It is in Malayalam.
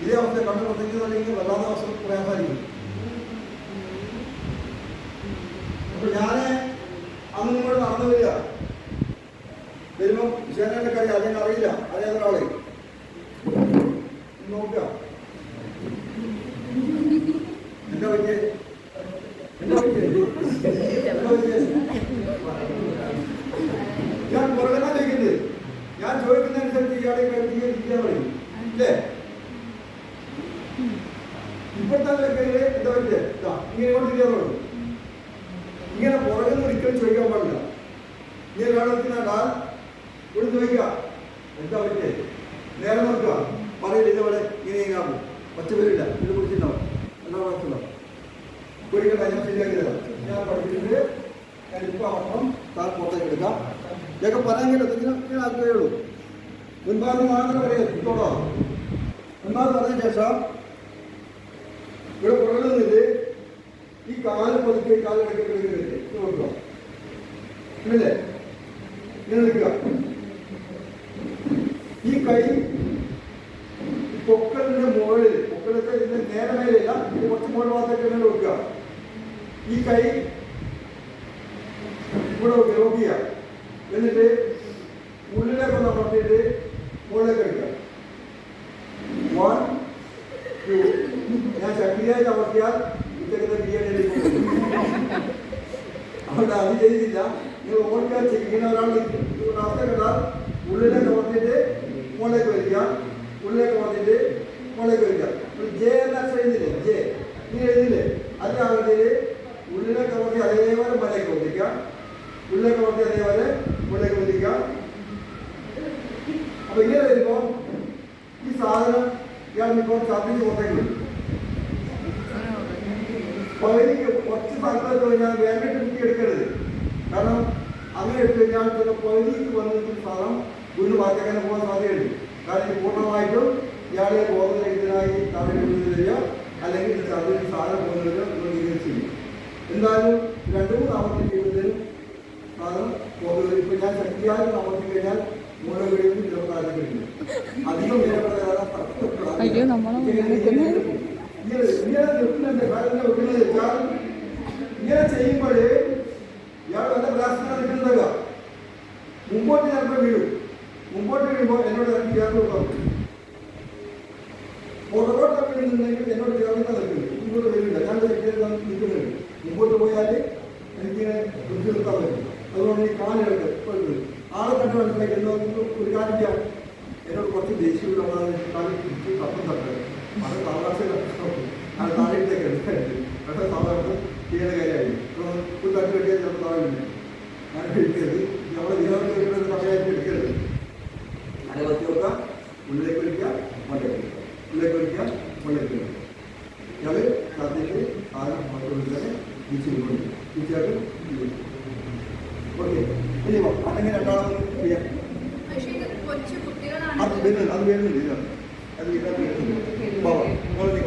ഇതേ ഇങ്ങോട്ട് നടന്നു വരിക വരുമ്പോ വിശേഷന്റെ കാര്യം അറിയില്ല അറിയാത്ത ഒരാളെ നോക്കുക എന്താ പറ്റിയ എന്താ പറ്റിയ എന്താ പറ്റിയെ? ഞാൻ പുറകെ ചോദിക്കുന്നത് ഞാൻ ചോദിക്കുന്നതനുസരിച്ച് ഇയാളെ കരുതി ഇരിക്കാൻ പറയും. അല്ലേ ഇപ്പോഴത്തെ കയ്യിൽ എന്താ പറ്റിയ ഇങ്ങനെ കൊണ്ട് ഇരിക്കാൻ പറയും. ഇങ്ങനെ പുറകെ ഒരിക്കലും ചോദിക്കാൻ പാടില്ല. ഇങ്ങനെ കാണുന്നതിനാൽ ഇവിടെ ചോദിക്കുക. എന്താ പറ്റേ നേരെ നോക്കുക. പറയില്ല ഇതവിടെ ഇങ്ങനെ ഇങ്ങനെ പച്ച പേരില്ല. ഇത് കുടിച്ചിട്ടുണ്ടാവും. എന്താ കുഴപ്പമില്ല ഒരിക്കൽ ഞാൻ ശരിയാക്കിയതാണ് ഞാൻ പഠിച്ചിട്ട് ഞാൻ താൻ പുറത്തേക്ക് ഇതൊക്കെ പറയാൻ ഇങ്ങനെ ആക്കുകയേ ഉള്ളൂ. മുൻഭാഗം മാത്രം പറയാം. ഇത്തോളോ മുൻഭാഗം പറഞ്ഞ ശേഷം ഇവിടെ പുറകിൽ ഈ കാൽ പതുക്കെ കാൽ ഇടയ്ക്ക് ഇങ്ങനെ നിൽക്കുക ഈ കൈ പൊക്കലിന്റെ മുകളിൽ പൊക്കലത്തെ ഇതിന്റെ നേരെ കുറച്ച് മുകളിൽ ഭാഗത്തേക്ക് ഇങ്ങനെ വെക്കുക ഈ കൈ ഇവിടെ വെക്കുക എന്നിട്ട് ഉള്ളിലേക്ക് ഒന്ന് അമർത്തിയിട്ട് മുകളിലേക്ക് എടുക്കുക വൺ ടു ഞാൻ ശക്തിയായി അമർത്തിയാൽ ഉച്ചക്കത്തെ ബിരിയാണി അവിടെ അത് ചെയ്തില്ല നിങ്ങൾ ഓടിക്കാൻ ചെയ്യുന്ന ഒരാൾ അവസ്ഥ കണ്ടാൽ ഉള്ളിലേക്ക് വന്നിട്ട് മുകളിലേക്ക് വരിക. ഉള്ളിലേക്ക് വന്നിട്ട് മുകളിലേക്ക് വരിക. ജെ എന്ന അക്ഷരം എഴുതില്ലേ? ജെ നീ എഴുതില്ലേ? വന്നി അതേപോലെ മുകളിലേക്ക് വന്നിക്കുക ഉള്ളിലേക്ക് വന്നി അതേപോലെ ഉള്ളിലേക്ക് വന്നിക്കുക അപ്പൊ ഇങ്ങനെ വരുമ്പോ ഈ സാധനം ഇയാൾ ഇപ്പോൾ ഛർദ്ദിച്ച് പുറത്തേക്ക് വരും പകുതിക്ക് കുറച്ച് സ്ഥലത്തേക്ക് കഴിഞ്ഞാൽ വേണ്ടിട്ട് കുത്തി എടുക്കരുത്. കാരണം അങ്ങനെ എടുത്തു കഴിഞ്ഞാൽ ചില പകുതിക്ക് വന്നിട്ട് സാധനം വീണ്ടും ബാക്കിയാക്കാൻ പോകാൻ സാധ്യതയുണ്ട്. കാരണം ഇത് പൂർണമായിട്ടും ഇയാളെ ബോധരഹിതനായി തലയിൽ വരിക അല്ലെങ്കിൽ ഇത് അതിൽ സാധനം പോകുന്നതിന് നിങ്ങൾ നിരീക്ഷിക്കും എന്തായാലും രണ്ടു മൂന്ന് ആവർത്തി ചെയ്യുന്നതിനും സാധനം ഞാൻ ശക്തിയായി ആവർത്തി കഴിഞ്ഞാൽ മൂന്ന് കഴിയുമ്പോൾ ഇരുപത്തി നാല് കഴിയും അധികം അയ്യോ, നമ്മളെ. ഇങ്ങനെ ചെയ്യുമ്പോൾ ഇയാൾ വല്ല പ്രയാസത്തിലാണ് നിൽക്കുന്നത് മുമ്പോട്ട് ചിലപ്പോൾ വീഴും. മുമ്പോട്ട് വീഴുമ്പോൾ എന്നോട് ഇറങ്ങി ചേർന്ന് കൊടുക്കാം പുറകോട്ട് വീഴുന്നുണ്ടെങ്കിൽ എന്നോട് ചേർന്ന് നിൽക്കുന്നു ഇങ്ങോട്ട് വരില്ല ഞാൻ നിൽക്കുന്നുണ്ട് മുമ്പോട്ട് പോയാൽ എനിക്ക് പിടിച്ചു നിർത്താൻ പറ്റും അതുകൊണ്ട് ഈ കാലുകൾക്ക് പോയിട്ട് ആളെ കണ്ട് മനസ്സിലാക്കി എന്നോ ഒരു കാര്യം ചെയ്യാം എന്നോട് കുറച്ച് കാലിൽ പിടിച്ച് തപ്പം തട്ടത് അത് സാധാരണ അത് എടുക്കരുത് പക്ഷേ സാധാരണ ചെയ്യേണ്ട കാര്യമായി ഒരു തട്ട് കെട്ടിയാൽ ചിലപ്പോൾ താഴെ ഞാൻ എടുക്കരുത്. നമ്മുടെ വിനോദ സമയമായിട്ട് എടുക്കരുത്. അത് വത്തി നോക്കാം ഉള്ളിലേക്ക് ഒഴിക്കുക ഒഴിക്കുക ഉള്ളിലേക്ക് ഒഴിക്കുക മണ്ടേക്ക് ഒഴിക്കുക ഇയാൾ കത്തിയിട്ട് സാധനം തന്നെ തിരിച്ചു ഇനി വാ അല്ലെങ്കിൽ രണ്ടാമത് ചെയ്യാം? അത് വരുന്നില്ല അത് വരുന്നില്ല അത് ഇതിനകത്ത് വരുന്നുണ്ട്. ബാബാ മോളെ